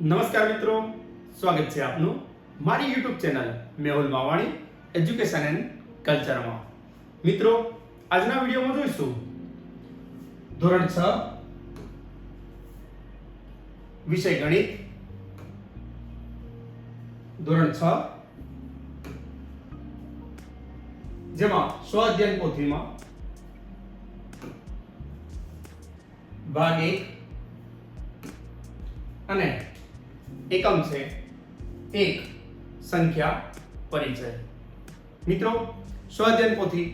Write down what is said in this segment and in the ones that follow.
નમસ્કાર મિત્રો, સ્વાગત છે આપનું મારી YouTube channel Mehul Mavani education and કલ્ચરમાં મિત્રો, આજના વિડીયોમાં જોઈશું ધોરણ છ, વિષય ગણિત. ધોરણ છ, જેમાં સ્વ અધ્યયન પોથીમાં ભાગ એક અને એકમ છે. એક સંખ્યા પરિચય. મિત્રો સ્વાધ્યાયન પોથી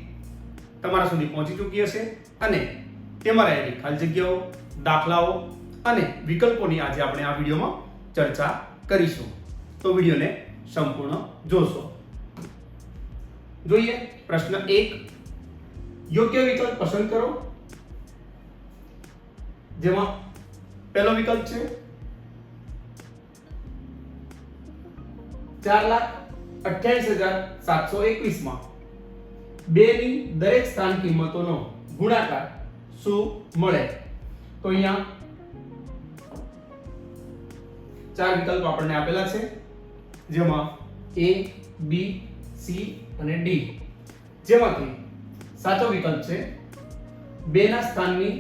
તમારા સુધી પહોંચી ચૂકી હશે અને તેમાં રહેલી ખાલી જગ્યાઓ, દાખલાઓ અને વિકલ્પોની આજે આપણે આ વિડીયોમાં ચર્ચા કરીશું. તો વિડીયોને સંપૂર્ણ જોશો. જોઈએ પ્રશ્ન એક. યોગ્ય વિકલ્પ પસંદ કરો. જેમાં પહેલો વિકલ્પ છે ચાર લાખ અઠ્યાવીસ હજાર સાતસો એકવીસમાં બે ની દરેક સ્થાન કિંમતોનો ગુણાકાર શું મળે? તો અહીંયા ચાર વિકલ્પ આપણને આપેલા છે, જેમાં એ બી સી અને ડી જેમાંથી સાચો વિકલ્પ છે બે ના સ્થાનની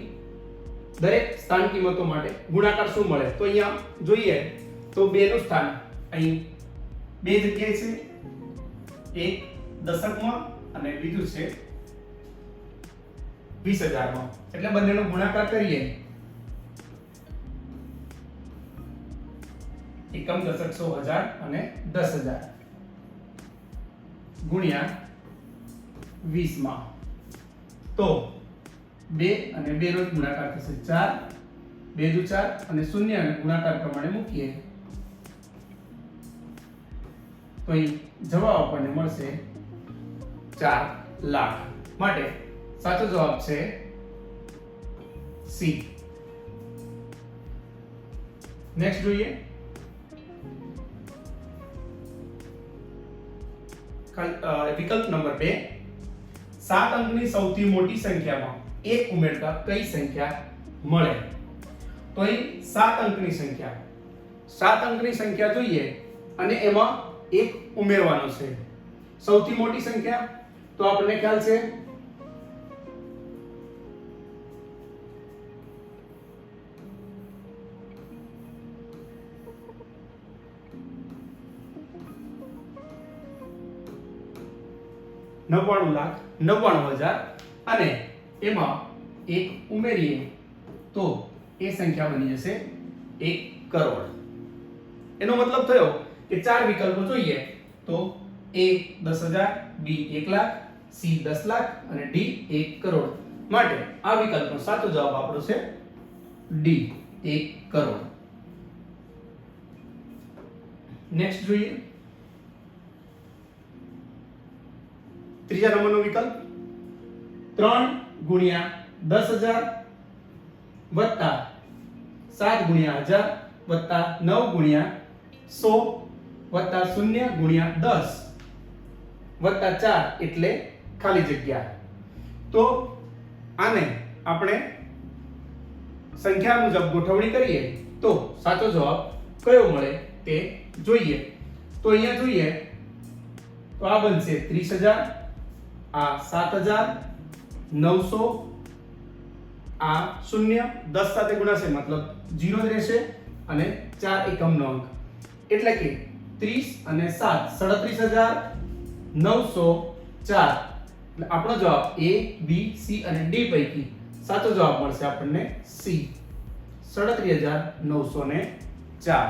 દરેક સ્થાન કિંમતો માટે ગુણાકાર શું મળે? તો અહીંયા જોઈએ તો બે નું સ્થાન અહીં બે જગ્યાએ છે. એક દશકમાં અને બીજું છે વીસ હજારમાં. એટલે બંનેનો ગુણાકાર કરીએ. એકમ દશક સો હજાર અને દસ હજાર. ગુણ્યા વીસમાં. તો બે અને બે નો ગુણાકાર થશે ચાર. બે દુ ચાર અને શૂન્ય ગુણાકાર પ્રમાણે મૂકીએ. તો અહીં જવાબ આપણને મળશે ચાર લાખ. માટે સાચો જવાબ છે સી. નેક્સ્ટ જોઈએ. વિકલ્પ નંબર બે. સાત અંકની સૌથી મોટી સંખ્યામાં એક ઉમેરતા કઈ સંખ્યા મળે? તો અહીં સાત અંકની સંખ્યા. સાત અંકની સંખ્યા જોઈએ અને એમાં એક ઉમેરવાનો છે. સૌથી મોટી સંખ્યા તો આપણને ખ્યાલ છે નવ્વાણું લાખ, નવ્વાણું હજાર અને એમાં એક ઉમેરીએ તો એ સંખ્યા બની જશે એક કરોડ. એનો મતલબ થયો કે ચાર વિકલ્પો જોઈએ. તો એ દસ હજાર બી એક લાખ સી દસ લાખ અને ડી એક કરોડ. માટે આ વિકલ્પનો સાચો જવાબ આપણો છે ડી એક કરોડ. નેક્સ્ટ જોઈએ. ત્રીજા નંબરનો વિકલ્પ. ત્રણ ગુણ્યા દસ હજાર વત્તા સાત ગુણ્યા હજાર વત્તા નવ ગુણ્યા સો વત્તા શૂન્ય ગુણ્યા દસ. વત્તા ચાર એટલે ખાલી જગ્યા. તો આને આપણે સંખ્યા મુજબ ગોઠવણી કરીએ તો સાચો જવાબ કયો મળે તે જોઈએ. તો અહીંયા જોઈએ, તો આ બનશે ત્રીસ હજાર, આ સાત હજાર, નવસો, આ શૂન્ય, દસ સાથે ગુણાશે, મતલબ જીરો જ રહેશે અને ચાર એકમનો અંક. એટલે કે ત્રીસ અને સાત. સડત્રીસ હજાર નવસો ચાર. એટલે આપણો જવાબ એ બી સી અને ડી પૈકી સાચો જવાબ મળશે આપણને સી સડત્રીસ હજાર નવસો ને ચાર.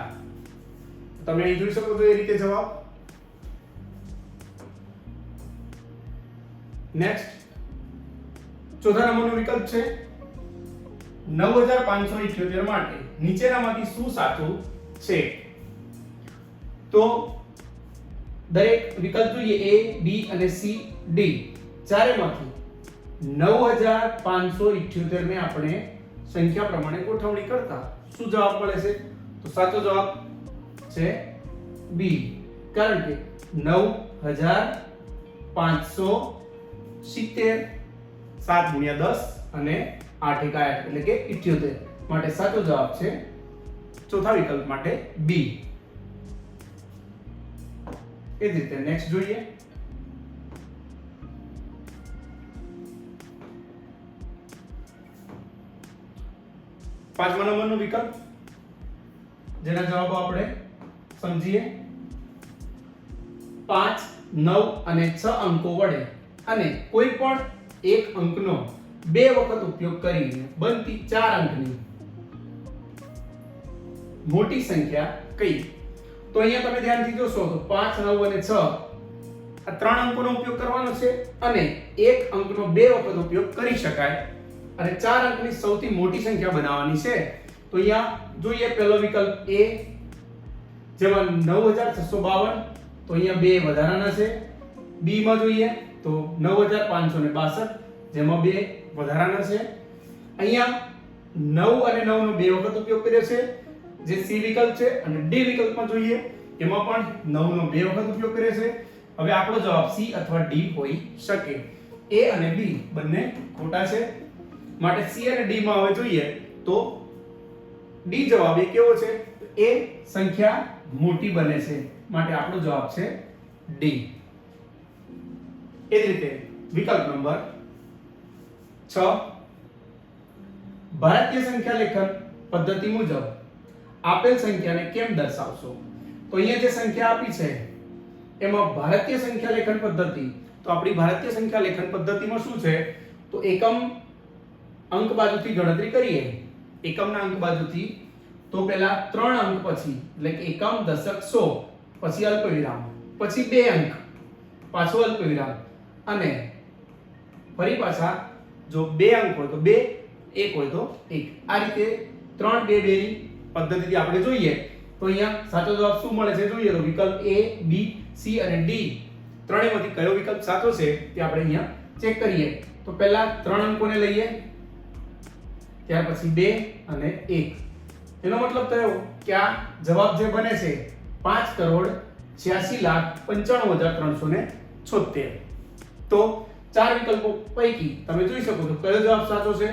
તમે અહીં જોઈ શકો છો એ રીતે જવાબ. નેક્સ્ટ ચોથા નંબરનો વિકલ્પ છે નવ હજાર પાંચસો ઇઠ્યોતેર માટે નીચેનામાંથી શું સાચું છે? તો દરેક વિકલ્પ જોઈએ એ બી અને સી ડી ચારેમાંથી નવ હજાર પાંચસો ઇઠ્યોતેર ને આપણે સંખ્યા પ્રમાણે ગોઠવણી કરતા શું જવાબ મળે છે? તો સાચો જવાબ છે બી કારણ કે નવ હજાર પાંચસો સિત્તેર સાત ગુણ્યા દસ અને આઠ એકા આઠ એટલે કે ઇઠ્યોતેર. માટે સાચો જવાબ છે ચોથા વિકલ્પ માટે બી એ જ રીતે નેક્સ્ટ જોઈએ. પાંચમા નંબરનો વિકલ્પ. જેના જવાબો આપણે સમજીએ. પાંચ, નવ અને છ અંકો વડે અને કોઈ પણ એક અંકનો બે વખત ઉપયોગ કરીને બનતી ચાર અંકની મોટી સંખ્યા કઈ? તો અહીંયા તમે ધ્યાનથી જોશો તો પાંચ, નવ અને છ. આ ત્રણ અંકોનો ઉપયોગ કરવાનો છે અને એક અંકનો બે વખત ઉપયોગ કરી શકાય. અને ચાર અંકની સૌથી મોટી સંખ્યા બનાવવાની છે. તો અહીંયા જોઈએ પહેલો વિકલ્પ એ, જેમાં નવ હજાર છસો બાવન. તો અહીંયા બે વધારાના છે. બીમાં જોઈએ તો નવ હજાર પાંચસો ને બાસઠ, જેમાં બે વધારાના છે. અહીંયા નવ અને નવ નો બે વખત ઉપયોગ કર્યો છે. જે સી વિકલ્પ છે અને ડી વિકલ્પમાં જોઈએ, એમાં પણ નવ નો બે વખત ઉપયોગ કરે છે. હવે આપણો જવાબ સી અથવા ડી હોઈ શકે. એ અને બી બંને ખોટા છે. માટે સી અને ડી માં હવે જોઈએ તો ડી જવાબ એ કેવો છે? એ સંખ્યા મોટી બને છે. માટે આપણો જવાબ છે ડી એ જ રીતે વિકલ્પ નંબર છ. ભારતીય સંખ્યા લેખન પદ્ધતિ મુજબ આપેલ સંખ્યાને કેમ દર્શાવશો? તો અહીંયા જે સંખ્યા આપી છે, એમાં ભારતીય સંખ્યા લેખન પદ્ધતિ, તો આપણી ભારતીય સંખ્યા લેખન પદ્ધતિમાં શું છે? તો એકમ અંક બાજુથી ગણતરી કરીએ, એકમના અંક બાજુથી, તો પહેલા ત્રણ અંક પછી, એટલે કે એકમ, દશક, સો, પછી અલ્પવિરામ, પછી બે અંક, પાછો અલ્પવિરામ, અને ફરી પાછા જો બે અંક હોય તો બે, એક હોય તો એક. આ રીતે ત્રણ બે બે ની પદ્ધતિથી આપણે જોઈએ, તો અહીંયા સાચો જવાબ શું મળે છે જોઈએ તો વિકલ્પ એ બી સી અને ડી ત્રણેયમાંથી કયો વિકલ્પ સાચો છે તે આપણે અહીંયા ચેક કરીએ. તો પહેલા ત્રણ અંકોને લઈએ, ત્યાર પછી બે અને એક. એનો મતલબ થયો કે આ જવાબ જે બને છે પાંચ કરોડ છ્યાસી લાખ પંચાણું હજાર ત્રણસો ને છોતેર તો ચાર વિકલ્પો પૈકી તમે જોઈ શકો છો કયો જવાબ સાચો છે?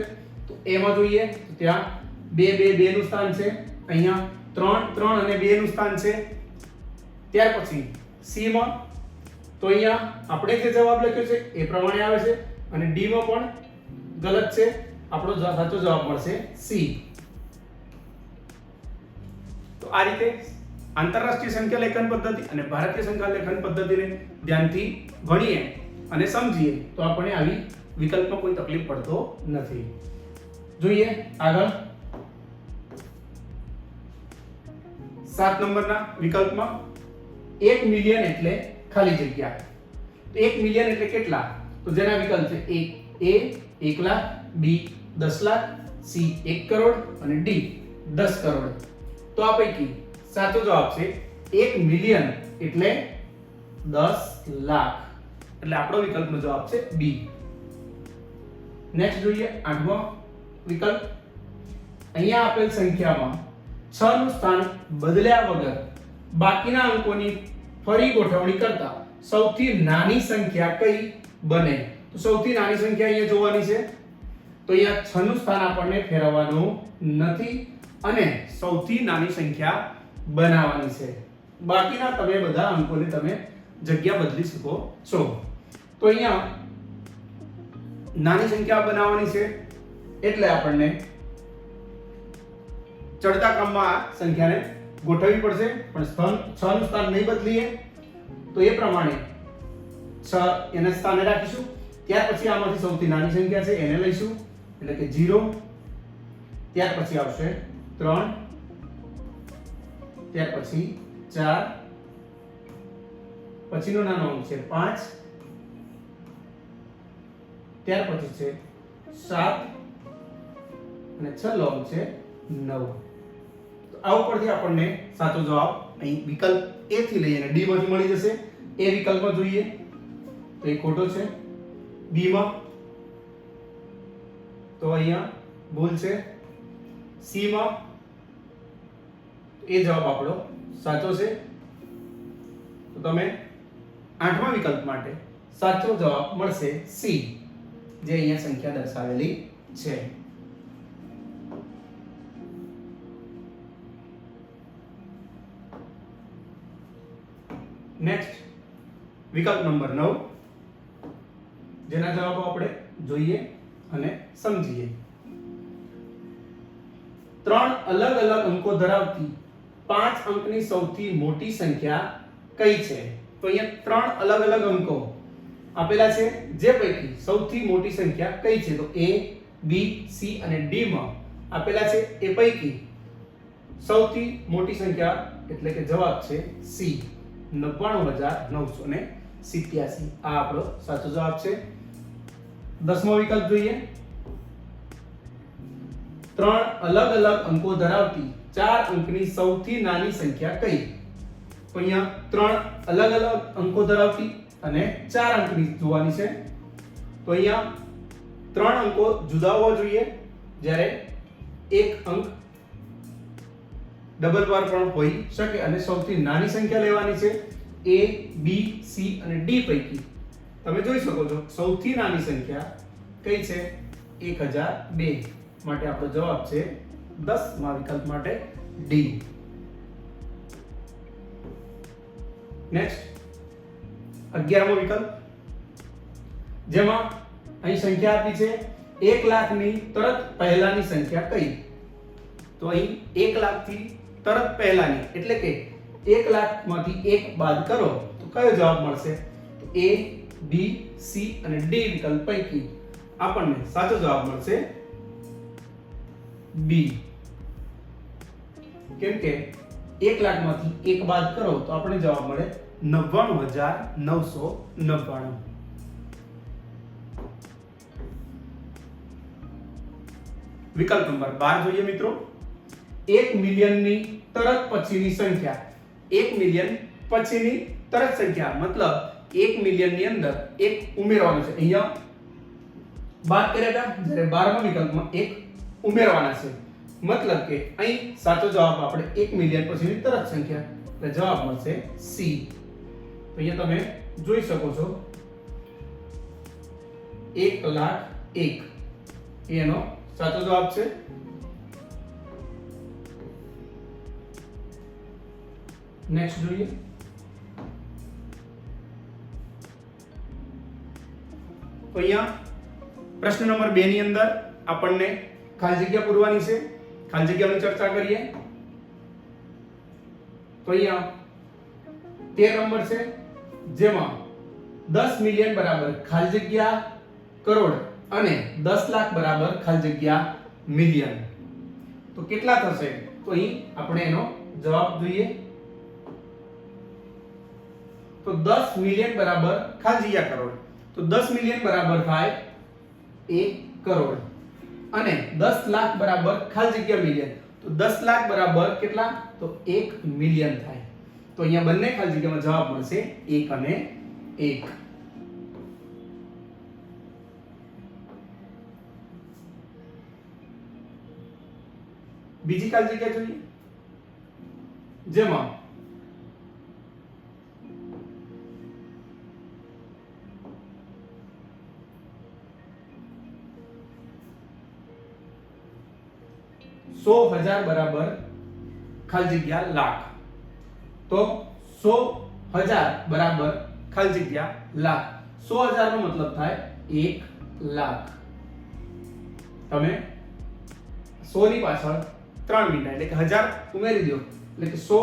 તો એમાં જોઈએ ત્યાં બે બે બે નું સ્થાન છે. અહીંયા ત્રણ ત્રણ અને બે નું સ્થાન છે. ત્યાર પછી સી માં તો અહીંયા આપણે જે જવાબ લખ્યો છે એ પ્રમાણે આવે છે અને ડી માં પણ ગલત છે. આપણો સાચો જવાબ મળશે સી તો આ રીતે આંતરરાષ્ટ્રીય સંખ્યા લેખન પદ્ધતિ અને ભારતીય સંખ્યા લેખન પદ્ધતિને ધ્યાનથી ભણીએ અને સમજીએ તો આપણને આવી વિકલ્પમાં કોઈ તકલીફ પડતો નથી. જોઈએ આગળ. સાત નંબરના વિકલ્પમાં એક મિલિયન એટલે ખાલી જગ્યા. તો એક મિલિયન એટલે કેટલા? તો જેના વિકલ્પ છે એક. એ એક લાખ, બી દસ લાખ, સી એક કરોડ અને ડી દસ કરોડ. તો આ પૈકી સાચો જવાબ છે એક મિલિયન એટલે દસ લાખ. એટલે આપણો વિકલ્પનો જવાબ છે બી. નેક્સ્ટ જોઈએ આઠમો વિકલ્પ. અહીંયા આપેલ સંખ્યામાં 6 નું સ્થાન બદલ્યા વગર બાકીના અંકોની ફરી ગોઠવણી કરતા સૌથી નાની સંખ્યા કઈ બને? તો સૌથી નાની સંખ્યા અહીંયા જોવાની છે. તો અહીંયા 6 નું સ્થાન આપણને ફેરવવાનું નથી અને સૌથી નાની સંખ્યા બનાવવાની છે. બાકીના તમે બધા અંકોને તમે જગ્યા બદલી શકો છો. તો અહીંયા નાની સંખ્યા બનાવવાની છે. એટલે આપણને ચડતા ક્રમમાં સંખ્યાને ગોઠવવી પડશે, પણ સ્થાન છ નું સ્થાન નહીં બદલીએ, તો એ પ્રમાણે છ એને સ્થાને રાખીશું. ત્યાર પછી આમાંથી સૌથી નાની સંખ્યા છે, એને લઈશું. એટલે કે ઝીરો ત્યાર પછી આવશે ત્રણ. ત્યાર પછી ચાર. પછીનો નાનો અંક છે પાંચ. ત્યાર પછી છે સાત. અને છેલ્લો અંક છે 9 તો આ ઉપરથી આપણને સાચો જવાબ અહીં વિકલ્પ એ થી લઈ અને D માંથી મળી જશે. એ વિકલ્પમાં જોઈએ તો એ ખોટો છે. બી માં તો અહીંયા ભૂલ છે. સી માં એ જવાબ આપણો સાચો છે. તો તમે આઠમા વિકલ્પ માટે સાચો જવાબ મળશે સી જે અહીંયા સંખ્યા દર્શાવેલી છે. નેક્સ્ટ વિકલ્પ નંબર નવ. જેના જવાબો આપણે જોઈએ અને સમજીએ. ત્રણ અલગ અલગ અંકો ધરાવતી પાંચ અંકની સૌથી મોટી સંખ્યા કઈ છે? તો અહીંયા ત્રણ અલગ અલગ અંકો આપેલા છે, જે પૈકી સૌથી મોટી સંખ્યા કઈ છે? તો એ બી સી અને ડી માં આપેલા છે, એ પૈકી સૌથી મોટી સંખ્યા એટલે કે જવાબ છે c 99987 આ આપણો સાચો જવાબ છે. દસમો વિકલ્પ જોઈએ. ત્રણ અલગ અલગ અંકો ધરાવતી ચાર અંકની સૌથી નાની સંખ્યા કઈ? તો અહીંયા ત્રણ અલગ અલગ અંકો ધરાવતી અને ચાર અંકની જોવાની છે. તો અહીંયા ત્રણ અંકો જુદા હોવા જોઈએ. જ્યારે એક અંક ડબલ બાર પણ હોઈ શકે અને સૌથી નાની સંખ્યા લેવાની છે એ, બી, સી અને ડી પૈકી. તમે જોઈ શકો છો, સૌથી નાની સંખ્યા કઈ છે? 1002 માટે આપણો જવાબ છે દસ, માં વિકલ્પ માટે ડી. નેક્સ્ટ 11મો વિકલ્પ. જેમાં અહીં સંખ્યા આપી છે એક લાખની તરત પહેલાની સંખ્યા કઈ? તો અહીં એક લાખથી તરત પહેલાની, એટલે કે એક લાખમાંથી એક બાદ કરો, તો કયો જવાબ મળશે? A, B, C અને ડી વિકલ્પ પૈકી આપણને સાચો જવાબ મળશે બી કેમ કે એક લાખમાંથી એક બાદ કરો, તો આપણે જવાબ મળે નવ્વાણું હજાર નવસો નવ્વાણું વિકલ્પ નંબર બાર જોઈએ મિત્રો. એક મિલિયનની તરત પછીની સંખ્યા. એક મિલિયન પછીની તરત સંખ્યા. મતલબ એક મિલિયનની અંદર એક ઉમેરવાનું છે. અહીંયા બાદ કર્યા હતા જ્યારે બારમા વિકલ્પમાં એક ઉમેરવાના છે. મતલબ કે અહીં સાચો જવાબ આપણે એક મિલિયન પછીની તરત સંખ્યા. એટલે જવાબ મળશે સી. તો અહીંયા તમે જોઈ શકો છો. એક લાખ એક. એનો સાચો જવાબ છે. નેક્સ્ટ જોઈએ. તો અહીંયા પ્રશ્ન નંબર બે ની અંદર આપણને ખાલી જગ્યા પૂરવાની છે. ખાલી જગ્યાની ચર્ચા કરીએ. તો અહીંયા તેર નંબર છે, જેમાં દસ મિલિયન બરાબર ખાલી જગ્યા કરોડ અને દસ લાખ બરાબર ખાલી જગ્યા મિલિયન તો કેટલા થશે? તો અહીં આપણે એનો જવાબ જોઈએ. તો 10 મિલિયન બરાબર ખાલી જગ્યા કરોડ. તો 10 મિલિયન બરાબર થાય 1 કરોડ. અને 10 લાખ બરાબર ખાલી જગ્યા મિલિયન તો 10 લાખ બરાબર કેટલા? તો 1 મિલિયન થાય. તો અહીંયા બંને ખાલી જગ્યામાં જવાબ મળશે 1 અને 1 બીજી ખાલી જગ્યા જોઈએ. જેમાં સો હજાર બરાબર ખાલી જગ્યા લાખ. તો સો હજાર બરાબર ખાલી જગ્યા લાખ. સો હજાર નો મતલબ થાય એક લાખ. તમે સો ની પાછળ ત્રણ મીંડા એટલે કે હજાર ઉમેરી દો. એટલે કે સો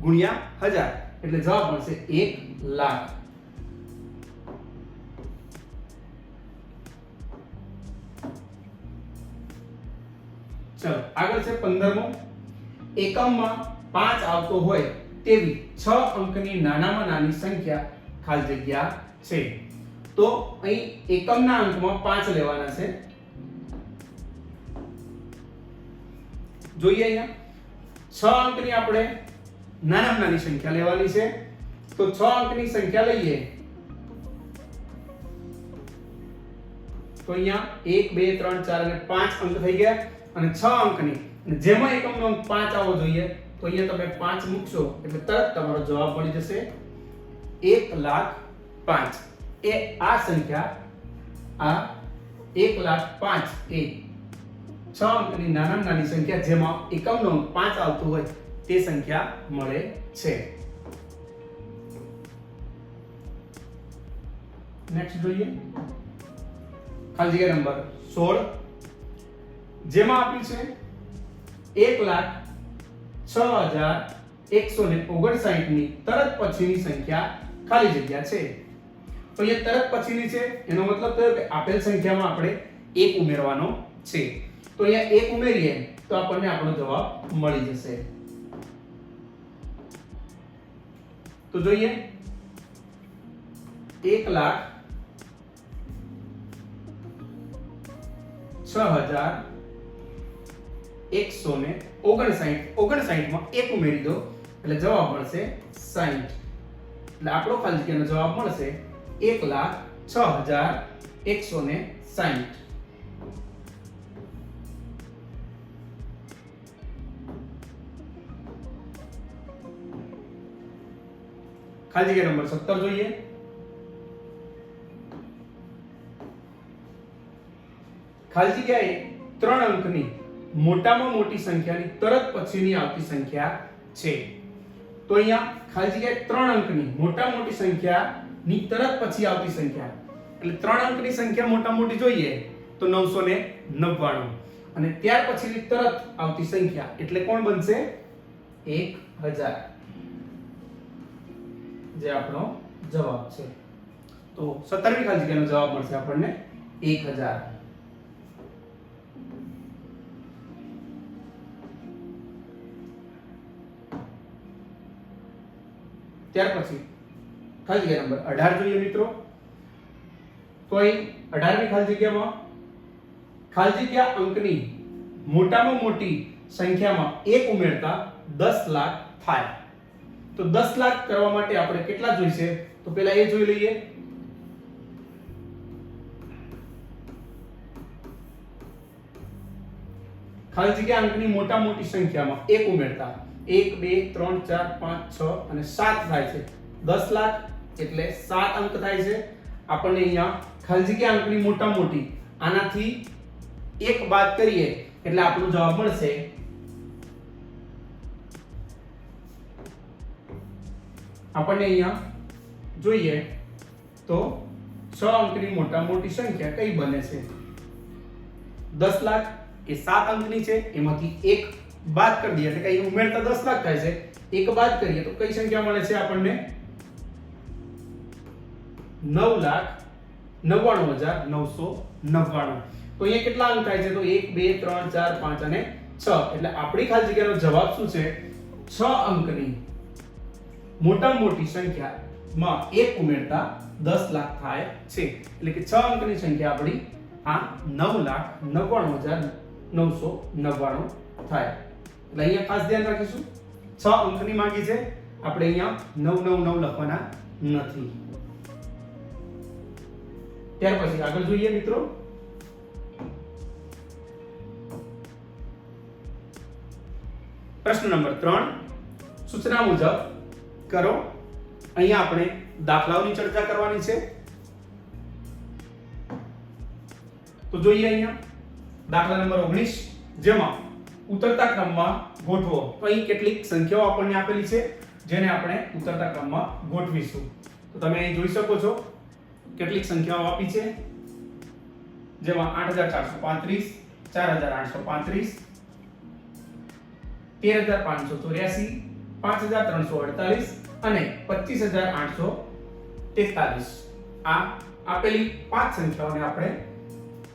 ગુણ્યા હજાર. એટલે જવાબ મળશે એક લાખ. ચલો, આગળ છે 15મો એકમમાં 5 આવતો હોય તેવી 6 અંકની નાનામાં નાની સંખ્યા ખાલી જગ્યા છે. તો અહીં એકમના અંકમાં 5 લેવાના છે. જોઈએ અહીંયા. 6 અંકની આપણે નાનામાં નાની સંખ્યા લેવાની છે. તો 6 અંકની સંખ્યા લઈએ. તો અહીંયા 1 2 3 4 અને 5 અંક થઈ ગયા. અને છ અંકની. જેમાં એકમનો અંક પાંચ આવવો જોઈએ, તો અહીંયા તમે પાંચ મૂકશો એટલે તરત તમારો જવાબ મળી જશે એક લાખ પાંચ. એ આ સંખ્યા, આ એક લાખ પાંચ. એ છ અંકની નાનામાં નાની સંખ્યા જેમાં એકમનો અંક પાંચ આવતો હોય, તે સંખ્યા મળે છે. નેક્સ્ટ જોઈએ. ખાલી જગ્યા નંબર 16 જેમાં આપ્યું છે એક લાખ છ હજાર એકસો ને ઓગણસાઠની તરત પછીની સંખ્યા ખાલી જગ્યા છે. તો અહીંયા તરત પછીની છે, એનો મતલબ થયો કે આપેલ સંખ્યામાં આપણે એક ઉમેરવાનો છે. તો અહીંયા એક ઉમેરીએ તો આપણને આપણો જવાબ મળી જશે. તો જોઈએ. એક લાખ છ હજાર એકસો ને ઓગણસાઠ, ઓગણસાઠમાં એક ઉમેરી દો, એટલે જવાબ મળશે સાઠ એટલે આપણો ખાલી જગ્યાનો જવાબ મળશે એક લાખ છ હજાર એકસો ને સાઠ ખાલી જગ્યા નંબર સત્તર જોઈએ. ખાલી જગ્યાએ ત્રણ અંકની મોટામાં મોટી સંખ્યાની, તરત પછીની આવતી સંખ્યા છે. તો અહીંયા ખાલી જગ્યાએ ત્રણ અંકની, મોટા મોટી સંખ્યાની, તરત પછી આવતી સંખ્યા. એટલે ત્રણ અંકની સંખ્યા મોટા મોટી જોઈએ તો નવસો ને નવ્વાણું. અને ત્યાર પછીની તરત આવતી સંખ્યા એટલે કોણ બનશે? એક હજાર. જે આપણો જવાબ છે. તો સત્તરમી ખાલી જગ્યાનો જવાબ મળશે આપણને. એક હજાર. ત્યાર પછી ખાલી જગ્યા નંબર અઢાર જોઈએ મિત્રો. તો અહીં અઢારમી ખાલી જગ્યામાં ખાલી જગ્યા અંકની મોટામાં મોટી સંખ્યામાં એક ઉમેરતા દસ લાખ થાય. તો દસ લાખ કરવા માટે આપણે કેટલા જોઈશે? તો પહેલા એ જોઈ લઈએ. ખાલી જગ્યા અંકની મોટા મોટી સંખ્યામાં એક ઉમેરતા એક, બે, ત્રણ, ચાર, પાંચ, છ અને સાત થાય છે. દસ લાખ એટલે સાત અંક થાય છે. આપણને અહીંયા ખાલી અંકની મોટા મોટી આનાથી એક બાદ કરીએ એટલે આપણો જવાબ મળશે. આપણને અહીંયા જોઈએ તો છ અંકની મોટા મોટી સંખ્યા કઈ બને છે? દસ લાખ એ સાત અંકની છે. એમાંથી એક બાદ કરી દઈએ. એટલે કે અહીં ઉમેરતા દસ લાખ થાય છે. એક બાદ કરીએ તો કઈ સંખ્યા મળે છે આપણને? નવ લાખ નવ્વાણું હજાર નવસો નવ્વાણું. તો અહીંયા કેટલા અંક થાય છે? તો એક, બે, ત્રણ, ચાર, પાંચ અને છ. એટલે આપણી ખાલી જગ્યાનો જવાબ શું છે? છ અંકની મોટા મોટી સંખ્યામાં એક ઉમેરતા દસ લાખ થાય છે. એટલે કે છ અંકની સંખ્યા આપણી આ નવ લાખ નવ્વાણું હજાર નવસો નવ્વાણું થાય. અહીંયા ખાસ ધ્યાન રાખીશું. છ અંકની માંગી છે. આપણે અહીંયા નવ નવ નવ લખવાના નથી. ત્યાર પછી આગળ જોઈએ મિત્રો. પ્રશ્ન નંબર ત્રણ. સૂચના મુજબ કરો. અહીંયા આપણે દાખલાઓની ચર્ચા કરવાની છે. તો જોઈએ અહીંયા દાખલા નંબર 19 જેમાં ઉતરતા ક્રમમાં ગોઠવો. તો અહીં કેટલીક સંખ્યાઓ આપણને આપેલી છે, જેને આપણે ઉતરતા ક્રમમાં ગોઠવીશું. તો તમે અહીં જોઈ શકો છો, કેટલીક સંખ્યાઓ આપી છે. જેમાં આઠ હજાર ચારસો પાંત્રીસ, ચાર હજાર આઠસો પાંત્રીસ, તેર હજાર પાંચસો ચોર્યાસી, પાંચ હજાર ત્રણસો અડતાલીસ અને પચીસ હજાર આઠસો તેતાલીસ આ આપેલી પાંચ સંખ્યાઓને આપણે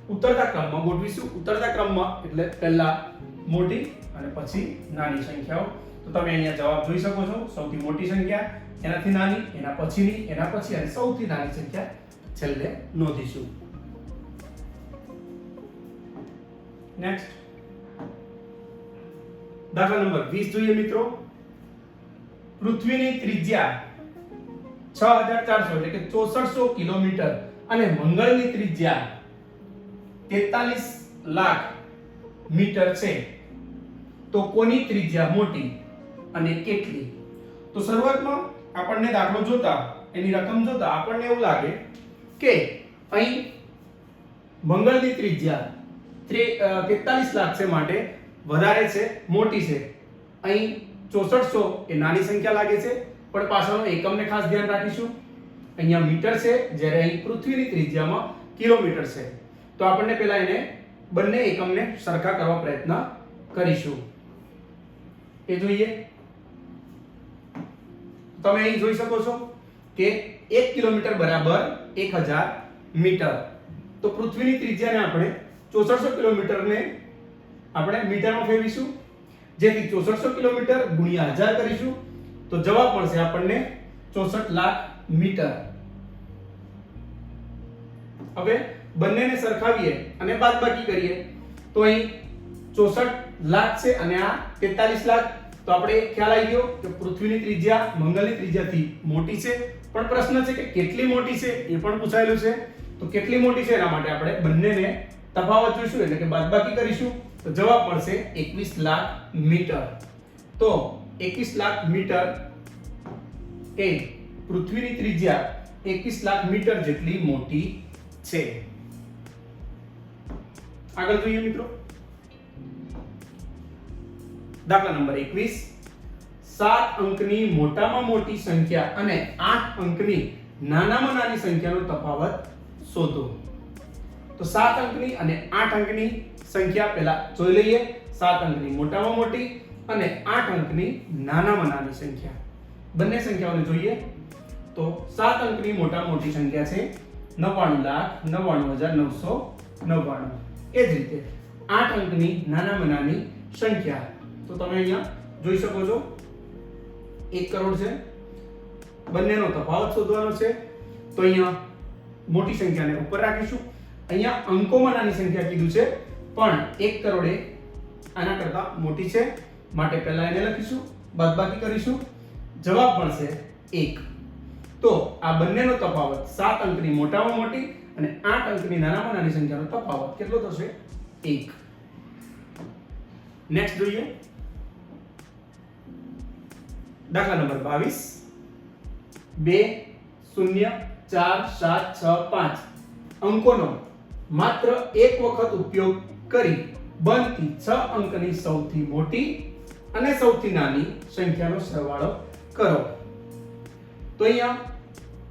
ઉતરતા ક્રમમાં ગોઠવીશું. ઉતરતા ક્રમમાં એટલે પહેલા મોટી અને પછી નાની સંખ્યાઓ. તો તમે અહીંયા જવાબ જોઈ શકો છો. સૌથી મોટી સંખ્યા, એનાથી નાની, એના પછીની, એના પછી અને સૌથી નાની સંખ્યા છેલ્લે નોંધીશું. નેક્સ્ટ દાખલા નંબર 20 જોઈએ મિત્રો. પૃથ્વીની ત્રિજ્યા 6400 એટલે કે 6400 કિલોમીટર અને મંગળની ત્રિજ્યા 43 લાખ મીટર છે. તો કોની ત્રિજ્યા મોટી અને કેટલી? તો શરૂઆતમાં આપણને દાખલો જોતા, એની રકમ જોતા આપણને એવું લાગે કે અહીં મંગળની ત્રિજ્યા 43 લાખ છે માટે વધારે છે, મોટી છે. અહીં ચોસઠસો એ નાની સંખ્યા લાગે છે, પણ પાછળનો એકમને ખાસ ધ્યાન રાખીશું. અહીંયા મીટર છે, જ્યારે અહીં પૃથ્વીની ત્રિજ્યામાં કિલોમીટર છે. તો આપણને પહેલા એને બંને એકમને સરખા કરવા પ્રયત્ન કરીશું. એ જોઈએ. તમે અહીં જોઈ શકો છો કે એક કિલોમીટર બરાબર એક હજાર મીટર. તો પૃથ્વીની ત્રિજ્યાને આપણે ચોસઠસો કિલોમીટરને આપણે મીટરમાં ફેરવીશું. જેથી ચોસઠસો કિલોમીટર ગુણ્યા હજાર કરીશું. તો જવાબ મળશે આપણને 64 લાખ મીટર. હવે બંનેને સરખાવીએ અને બાદબાકી કરીએ. તો અહીં 64 લાખ છે અને આ 43 લાખ. તો આપણે ખ્યાલ આવી ગયો કે પૃથ્વીની ત્રિજ્યા મંગળની ત્રિજ્યાથી મોટી છે. પણ પ્રશ્ન છે કે કેટલી મોટી છે એ પણ પૂછાયેલું છે. તો કેટલી મોટી છે એના માટે આપણે બંનેને તફાવત જોઈશું, એટલે કે બાદબાકી કરીશું. તો જવાબ મળશે 21 લાખ મીટર. તો 21 લાખ મીટર એ પૃથ્વીની ત્રિજ્યા 21 લાખ મીટર જેટલી મોટી છે. આગળ જોઈએ મિત્રો. દાખલા નંબર 21 સાત અંકની મોટામાં મોટી સંખ્યા અને આઠ અંકની નાનામાં નાની સંખ્યાનો તફાવત શોધો. તો સાત અંકની અને આઠ અંકની સંખ્યા પહેલા જોઈ લઈએ. સાત અંકની મોટામાં મોટી અને આઠ અંકની નાનામાં નાની સંખ્યા. બંને સંખ્યાઓને જોઈએ. તો સાત અંકની મોટા મોટી સંખ્યા છે નવ્વાણું લાખ નવ્વાણું હજાર નવસો નવ્વાણું. એ જ રીતે આઠ અંકની નાનામાં નાની સંખ્યા તો તમે અહીંયા જોઈ શકો છો. એક કરોડ છે. બંનેનો તફાવત શોધવાનો છે. તો અહીંયા મોટી સંખ્યાને ઉપર રાખીશું. અહીંયા અંકોમાં નાની સંખ્યા કીધું છે, પણ એક કરોડે આના કરતા મોટી છે. માટે પહેલા એને લખીશું, બાદબાકી કરીશું. જવાબ મળશે એક. તો આ બંનેનો તફાવત સાત અંકની મોટામાં મોટી અને આઠ અંકની નાનામાં નાની સંખ્યાનો તફાવત. કેટલો થશે? એક. નેક્સ્ટ જોઈએ. દાખલા નંબર બાવીસ. બે, શૂન્ય, ચાર, સાત, છ, પાંચ. અંકોનો માત્ર એક વખત ઉપયોગ કરી બનતી છ અંકની સૌથી મોટી અને સૌથી નાની સંખ્યાનો સરવાળો કરો. તો અહીંયા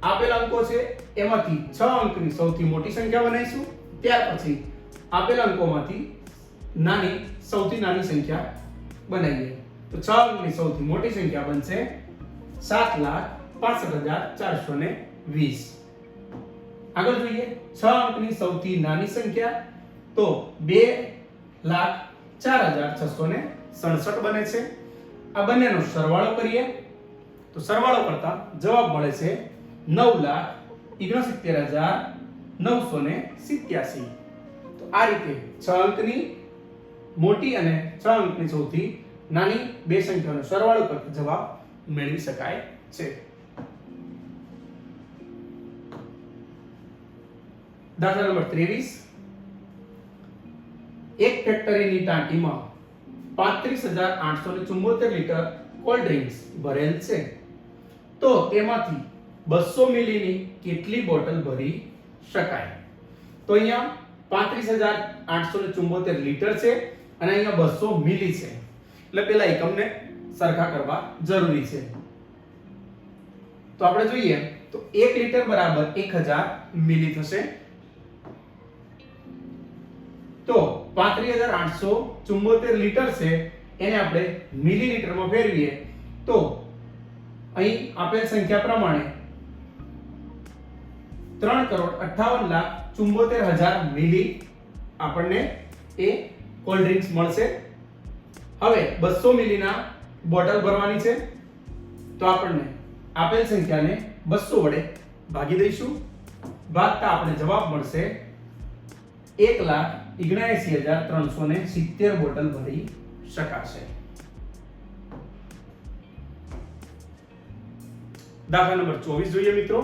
આપેલા અંકો છે, એમાંથી છ અંકની સૌથી મોટી સંખ્યા બનાવીશું. ત્યાર પછી આપેલા અંકોમાંથી નાની, સૌથી નાની સંખ્યા બનાવીએ. તો છ અંકની સૌથી મોટી સંખ્યા બનશે સાત લાખ પાસઠ હજાર ચારસો ને વીસ. આગળ જોઈએ, છ અંકની સૌથી નાની સંખ્યા તો બે લાખ ચાર હજાર છસો ને સડસઠ બને છે. આ બંનેનો સરવાળો કરીએ, તો સરવાળો કરતા જવાબ મળે છે નવ લાખ ઓગણસિત્તેર હજાર નવસો ને સિત્યાસી. તો આ રીતે છ અંકની મોટી અને છ અંકની સૌથી નાની બે સંખ્યાનો સરવાળો કરતા જવાબ મેળવી શકાય છે. દાખલા નંબર 23 એક ફેક્ટરીની ટાંકીમાં 35874 લીટર કોલ્ડ ડ્રિંક્સ ભરેલ છે. તો તેમાંથી બસો મિલીની કેટલી બોટલ ભરી શકાય? તો અહીંયા 35874 લીટર છે અને અહીંયા બસો મિલી છે. એટલે પેલા એકમને સરખા કરવા જરૂરી છે. તો આપણે જોઈએ, તો 1 લીટર બરાબર 1000 મિલી થશે. તો 35874 લીટર છે, એને આપણે મિલીલીટરમાં ફેરવીએ. તો અહીં આપેલ સંખ્યા પ્રમાણે ત્રણ કરોડ અઠાવન લાખ ચુંબોતેર હજાર મિલી આપણને એ કોલ્ડ ડ્રિંક્સ મળશે. હવે બસો મિલીના બોટલ ભરવાની છે. તો આપણને આપેલ સંખ્યાને બસો વડે ભાગી દઈશું. ભાગતા આપણે જવાબ મળશે એક લાખ ઓગણએંસી હજાર ત્રણસો ને સિત્તેર બોટલ ભરી શકાશે. દાખલા નંબર ચોવીસ જોઈએ મિત્રો.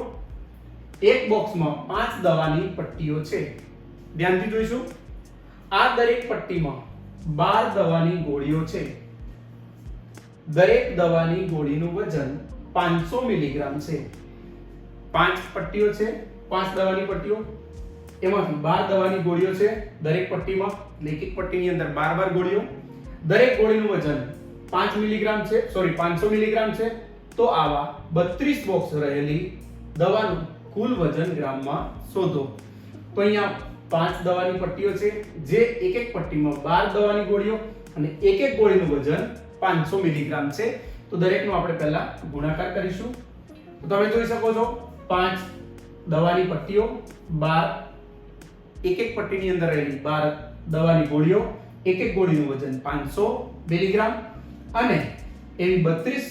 એક બોક્સમાં પાંચ દવાની પટ્ટીઓ છે. ધ્યાનથી જોઈશું. આ દરેક પટ્ટીમાં બાર દવાની ગોળીઓ છે. દરેક દવાની ગોળીનું વજન પાંચસો મિલીગ્રામ છે. પાંચ પટ્ટીઓ છે, પાંચ દવાની પટ્ટીઓ. એમાંથી બાર દવાની ગોળીઓ છે, દરેક પટ્ટીમાં, એટલે એક પટ્ટીની અંદર બાર બાર ગોળીઓ. દરેક ગોળીનું વજન પાંચ મિલીગ્રામ છે સોરી પાંચસો મિલીગ્રામ છે. તો આવા બત્રીસ બોક્સ રહેલી દવાનું કુલ વજન ગ્રામમાં શોધો. તો અહીંયા પાંચ દવાની પટ્ટીઓ છે, જે એક એક પટ્ટીમાં બાર દવાની ગોળીઓ અને એક એક ગોળીનું વજન પાંચસો મિલીગ્રામ છે. તો દરેકનો આપણે પહેલા ગુણાકાર કરીશું. તો તમે જોઈ શકો છો, પાંચ દવાની પટ્ટીઓ, બાર એક એક પટ્ટીની અંદર રહેલી બાર દવાની ગોળીઓ એક એક ગોળીનું વજન પાંચસો મિલીગ્રામ. અને એવી બત્રીસ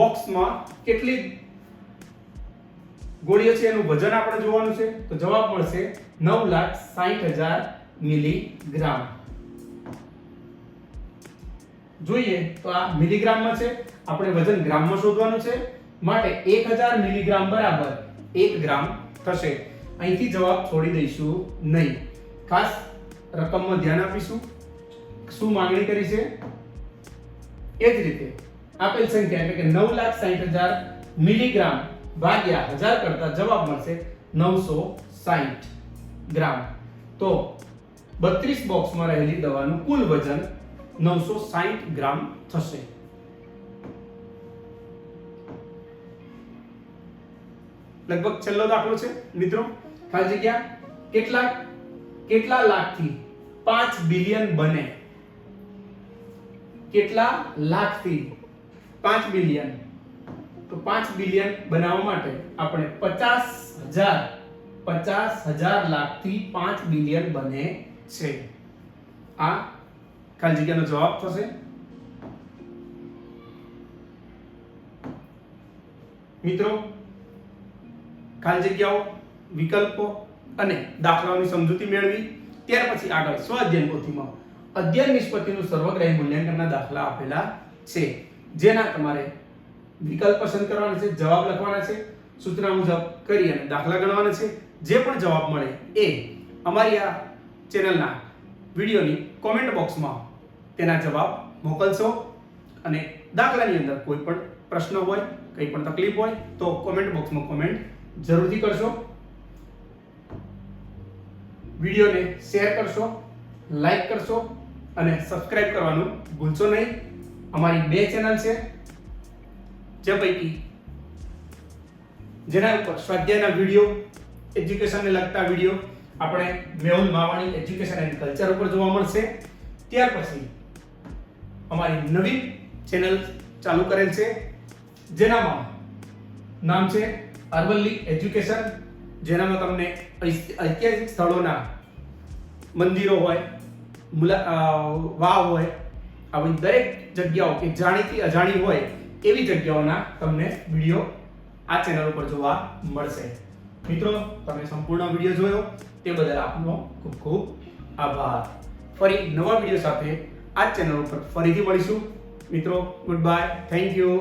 બોક્સમાં કેટલી ગોળીઓ છે, એનું વજન આપણે જોવાનું છે. તો જવાબ મળશે નવ લાખ સાહીઠ હજાર મિલીગ્રામ. જોઈએ તો આ મિલીગ્રામમાં છે, આપણે વજન ગ્રામમાં શોધવાનું છે, માટે એક હજાર મિલીગ્રામ બરાબર એક ગ્રામ થશે. અહીંથી જવાબ છોડી દઈશું નહીં. ખાસ રકમમાં ધ્યાન આપીશું. શું માંગણી કરી છે? એ જ રીતે, આપેલ સંખ્યા એટલે કે નવ લાખ સાહીઠ હજાર મિલીગ્રામ ભાગ્યા હજાર કરતા જવાબ મળશે નવસો સાહીઠ ગ્રામ. તો બત્રીસ બોક્સમાં રહેલી દવાનું કુલ વજન નવસો સાહીઠ ગ્રામ થશે. લગભગ છેલ્લો દાખલો છે, મિત્રો. ખાલી જગ્યા. કેટલા? કેટલા લાખથી? પાંચ બિલિયન બને. કેટલા લાખથી? પાંચ બિલિયન. તો પાંચ બિલિયન બનાવવા માટે આપણે પચાસ હજાર પચાસ હજાર લાખથી પાંચ બિલિયન બને છે. આ ખાલી જગ્યાનો જવાબ થશે. મિત્રો ખાલી જગ્યાઓ, વિકલ્પો અને દાખલાઓની સમજૂતી મેળવી, ત્યાર પછી આગળ સ્વ અધ્યયન પોથીમાં અધ્યયન નિષ્પત્તિનું સર્વગ્રાહી મૂલ્યાંકનના દાખલા આપેલા છે. જેના તમારે વિકલ્પ પસંદ કરવાના છે, જવાબ લખવાના છે, સૂચના મુજબ કરી અને દાખલા ગણવાના છે. જે પણ જવાબ મળે એ અમારી આ ચેનલના વિડીયોની કોમેન્ટ બોક્સમાં તેના જવાબ મોકલશો અને દાખલાની અંદર કોઈ પણ પ્રશ્ન હોય, કંઈ પણ તકલીફ હોય, તો કોમેન્ટ બોક્સમાં કોમેન્ટ જરૂરથી કરશો. વિડીયોને શેર કરશો લાઈક કરશો અને સબસ્ક્રાઇબ કરવાનું ભૂલશો નહીં. અમારી બે ચેનલ છે, જે પૈકી જેના ઉપર સ્વાધ્યાયના વીડિયો એજ્યુકેશનને લગતા વીડિયો આપણે Mehul Mavani education and culture ઉપર જોવા મળશે. ત્યાર પછી અમારી નવી ચેનલ ચાલુ કરેલ છે, જેનામાં નામ છે અરવલ્લી એજ્યુકેશન, જેનામાં તમને ઐતિહાસિક સ્થળોના મંદિરો હોય વાવ હોય, આવી દરેક જગ્યાઓ કે જાણીતી, અજાણી હોય એવી જગ્યાઓના તમને વીડિયો આ ચેનલ ઉપર જોવા મળશે. મિત્રો, તમે સંપૂર્ણ વીડિયો જોયો. તે બદલ આપનો ખૂબ ખૂબ આભાર. ફરી નવા વીડિયો સાથે આ ચેનલ ઉપર ફરીથી મળીશું. મિત્રો ગુડ બાય થેન્ક યુ